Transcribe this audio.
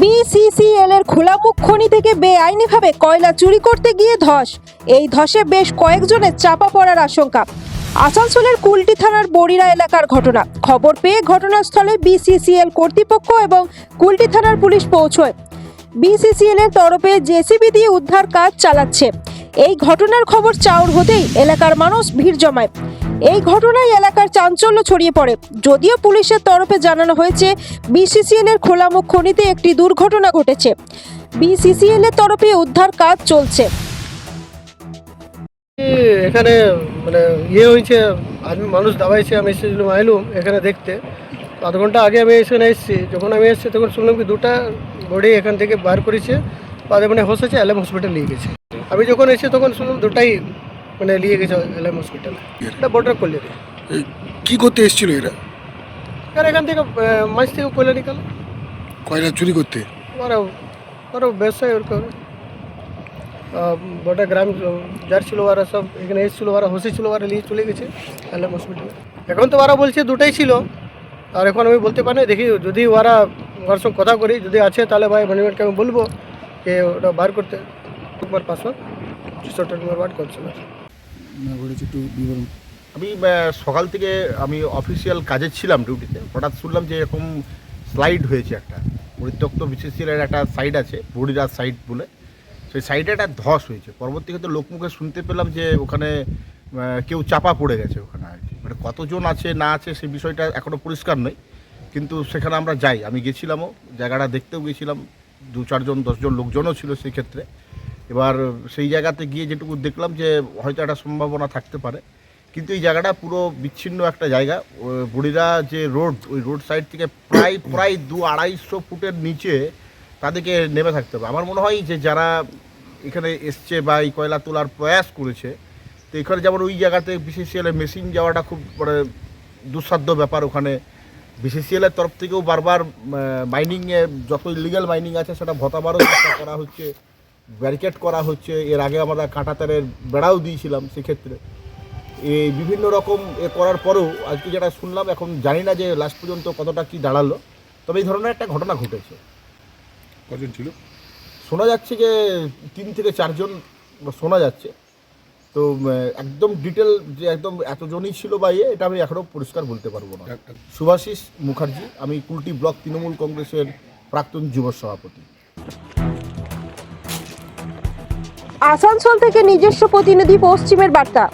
BCCL এর খোলামুখ খনি থেকে বেআইনিভাবে কয়লা চুরি করতে গিয়ে ধস। এই ধসে বেশ কয়েকজনের চাপা পড়ার আশঙ্কা। আসানসোলের কুলটি থানার বড়িরা এলাকার ঘটনা। খবর পেয়ে ঘটনাস্থলে বিসিসিএল কর্তৃপক্ষ এবং কুলটি থানার পুলিশ পৌঁছয়। বিসিসিএল এর তরফে জেসিবি দিয়ে উদ্ধার কাজ চালাচ্ছে। এই ঘটনার খবর চাউর হতেই এলাকার মানুষ ভিড় জমায়। এই ঘটনায় এলাকার চাঞ্চল্য ছড়িয়ে পড়ে। যদিও পুলিশের তরফে জানানো হয়েছে বিসিসিএল এর খোলামুখ খনিতে একটি দুর্ঘটনা ঘটেছে। বিসিসিএল এর তরফে উদ্ধার কাজ চলছে। এখানে মানে ইয়ে হয়েছে আমি মানুষ দাবাইছে, আমি এসেছিলাম আইলুম এখানে দেখতে। আধ ঘণ্টা আগে আমি এখানে এসেছি, যখন আমি এসেছি তখন শুনলাম কি দুটা বডি এখান থেকে বার করেছে, বাদে মানে হোসেছে এলএম হসপিটাল নিয়ে গেছে। আমি যখন এসেছি তখন শুনলাম দুটাই মানে নিয়ে গেছে এলএম হসপিটাল এটা বর্ডার করলে এই কি করতে এসেছিল এরা? আর এখান থেকে মাছ থেকে কয়লা নিকালে। কয়লা চুরি করতে? ওরা ওরা ব্যবসায় ওর করে গোটা গ্রাম যার ছিল ওরা সব এখানে এসেছিল ওরা হসেছিল ওরা নিয়ে চলে গেছে এলএম হসপিটালে এখন তো ওরা বলছে দুটাই ছিল আর এখন আমি বলতে পারি দেখি যদি ওরা ওর সঙ্গে কথা করি যদি আছে তাহলে ভাই ম্যানেজমেন্টকে আমি বলব যে ওটা বার করতে। পাসওয়ার্ড নম্বর ওয়ার্ড কাউন্সিলর আমি সকাল থেকে আমি অফিসিয়াল কাজে ছিলাম ডিউটিতে হঠাৎ শুনলাম যে এরকম স্লাইড হয়েছে একটা। পরিত্যক্ত বিসিসিএলের একটা সাইড আছে বড়িরাজ সাইড বলে। সেই সাইডে একটা ধস হয়েছে। পরবর্তীতে লোকমুখে শুনতে পেলাম যে ওখানে কেউ চাপা পড়ে গেছে ওখানে আর কি। মানে কতজন আছে, না আছে, সেই বিষয়টা এখনও পরিষ্কার নয়। কিন্তু সেখানে আমরা যাই। আমি গেছিলামও, জায়গাটা দেখতেও গেছিলাম। দু চারজন দশজন লোকজনও ছিল সেই ক্ষেত্রে। এবার সেই জায়গাতে গিয়ে যেটুকু দেখলাম যে হয়তো একটা সম্ভাবনা থাকতে পারে, কিন্তু এই জায়গাটা পুরো বিচ্ছিন্ন একটা জায়গা। বুড়িরা যে রোড, ওই রোড সাইড থেকে প্রায় প্রায় দু আড়াইশো ফুটের নিচে তাদেরকে নেমে থাকতে হবে। আমার মনে হয় যে যারা এখানে এসছে বা এই কয়লা তোলার প্রয়াস করেছে, তো এখানে যেমন ওই জায়গাতে বিসিসিএল এর মেশিন যাওয়াটা খুব মানে দুঃসাধ্য ব্যাপার ওখানে। বিসিসিএল এর তরফ থেকেও বারবার মাইনিংয়ে যত ইলিগাল মাইনিং আছে সেটা ভতাবারও চেষ্টা করা হচ্ছে। ব্যারিকেড করা হচ্ছে। এর আগে আমরা কাঁটাতারের বেড়াও দিয়েছিলাম সেক্ষেত্রে। এই বিভিন্ন রকম এ করার পরেও আজকে যেটা শুনলাম এখন জানি না যে লাস্ট পর্যন্ত কতটা কি দাঁড়াল। তবে এই ধরনের একটা ঘটনা ঘটেছে। কজন ছিল? শোনা যাচ্ছে যে তিন থেকে চারজন শোনা যাচ্ছে। তো একদম ডিটেল যে একদম এতজনই ছিল বা ইয়ে এটা আমি এখনও পরিষ্কার বলতে পারব না। সুভাষিস মুখার্জি আমি কুলটি ব্লক তৃণমূল কংগ্রেসের প্রাক্তন যুব সভাপতি। আসানসোল থেকে নিজস্ব প্রতিনিধি পশ্চিমের বার্তা।